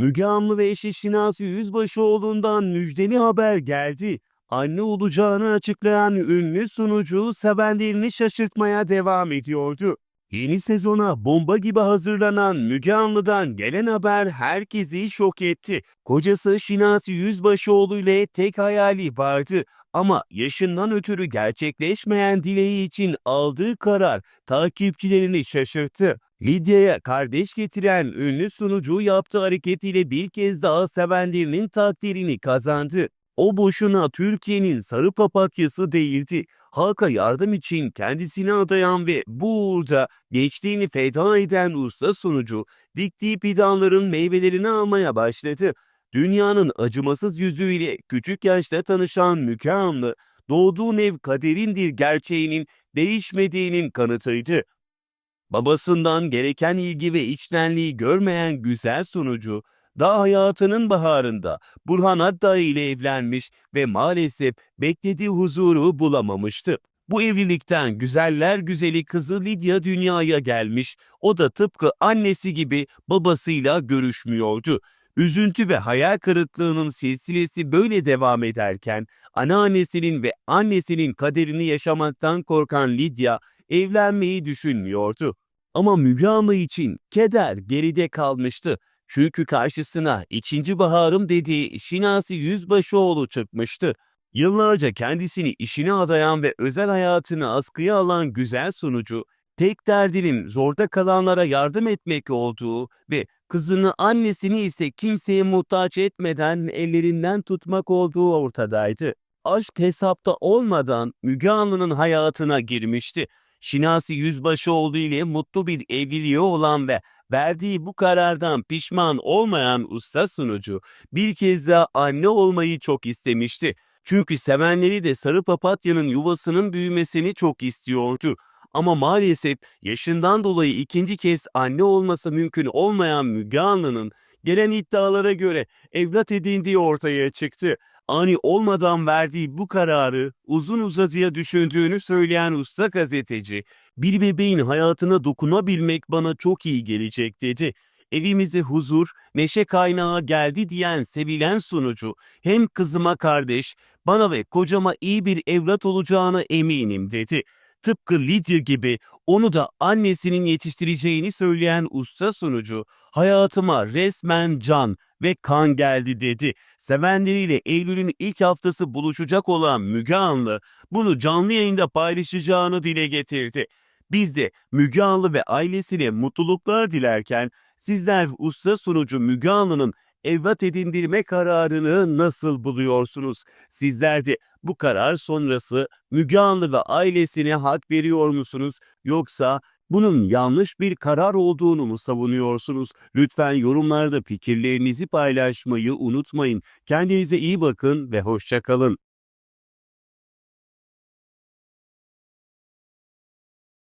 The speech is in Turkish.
Müge Anlı ve eşi Şinasi Yüzbaşıoğlu'ndan müjdeli haber geldi. Anne olacağını açıklayan ünlü sunucu sevenlerini şaşırtmaya devam ediyordu. Yeni sezona bomba gibi hazırlanan Müge Anlı'dan gelen haber herkesi şok etti. Kocası Şinasi Yüzbaşıoğlu ile tek hayali vardı ama yaşından ötürü gerçekleşmeyen dileği için aldığı karar takipçilerini şaşırttı. Lidya'ya kardeş getiren ünlü sunucu yaptığı hareketiyle bir kez daha sevenlerinin takdirini kazandı. O boşuna Türkiye'nin sarı papatyası değildi. Halka yardım için kendisini adayan ve bu uğurda gençliğini feda eden usta sunucu, diktiği planların meyvelerini almaya başladı. Dünyanın acımasız yüzüyle küçük yaşta tanışan Müge Anlı, doğduğun ev kaderindir gerçeğinin değişmediğinin kanıtıydı. Babasından gereken ilgi ve içtenliği görmeyen güzel sunucu, daha hayatının baharında Burhan Adda ile evlenmiş ve maalesef beklediği huzuru bulamamıştı. Bu evlilikten güzeller güzeli kızı Lidya dünyaya gelmiş, o da tıpkı annesi gibi babasıyla görüşmüyordu. Üzüntü ve hayal kırıklığının silsilesi böyle devam ederken, anneannesinin ve annesinin kaderini yaşamaktan korkan Lidya, evlenmeyi düşünmüyordu. Ama Müge Anlı için keder geride kalmıştı. Çünkü karşısına ikinci baharım dediği Şinasi Yüzbaşıoğlu çıkmıştı. Yıllarca kendisini işine adayan ve özel hayatını askıya alan güzel sunucu, tek derdinin zorda kalanlara yardım etmek olduğu ve kızını annesini ise kimseye muhtaç etmeden ellerinden tutmak olduğu ortadaydı. Aşk hesapta olmadan Müge Anlı'nın hayatına girmişti. Şinasi Yüzbaşıoğlu ile mutlu bir evliliği olan ve verdiği bu karardan pişman olmayan usta sunucu bir kez daha anne olmayı çok istemişti. Çünkü sevenleri de Sarı Papatya'nın yuvasının büyümesini çok istiyordu. Ama maalesef yaşından dolayı ikinci kez anne olması mümkün olmayan Müge Anlı'nın gelen iddialara göre evlat edindiği ortaya çıktı. Ani olmadan verdiği bu kararı uzun uzadıya düşündüğünü söyleyen usta gazeteci, bir bebeğin hayatına dokunabilmek bana çok iyi gelecek dedi. Evimize huzur, neşe kaynağı geldi diyen sevilen sunucu, hem kızıma kardeş, bana ve kocama iyi bir evlat olacağına eminim dedi. Tıpkı Lidya gibi onu da annesinin yetiştireceğini söyleyen usta sunucu, hayatıma resmen can ve kan geldi dedi. Sevenleriyle Eylül'ün ilk haftası buluşacak olan Müge Anlı bunu canlı yayında paylaşacağını dile getirdi. Biz de Müge Anlı ve ailesine mutluluklar dilerken sizler usta sunucu Müge Anlı'nın evlat edindirme kararını nasıl buluyorsunuz? Sizler de bu karar sonrası Müge Anlı ve ailesine hak veriyor musunuz? Yoksa bunun yanlış bir karar olduğunu mu savunuyorsunuz? Lütfen yorumlarda fikirlerinizi paylaşmayı unutmayın. Kendinize iyi bakın ve hoşça kalın.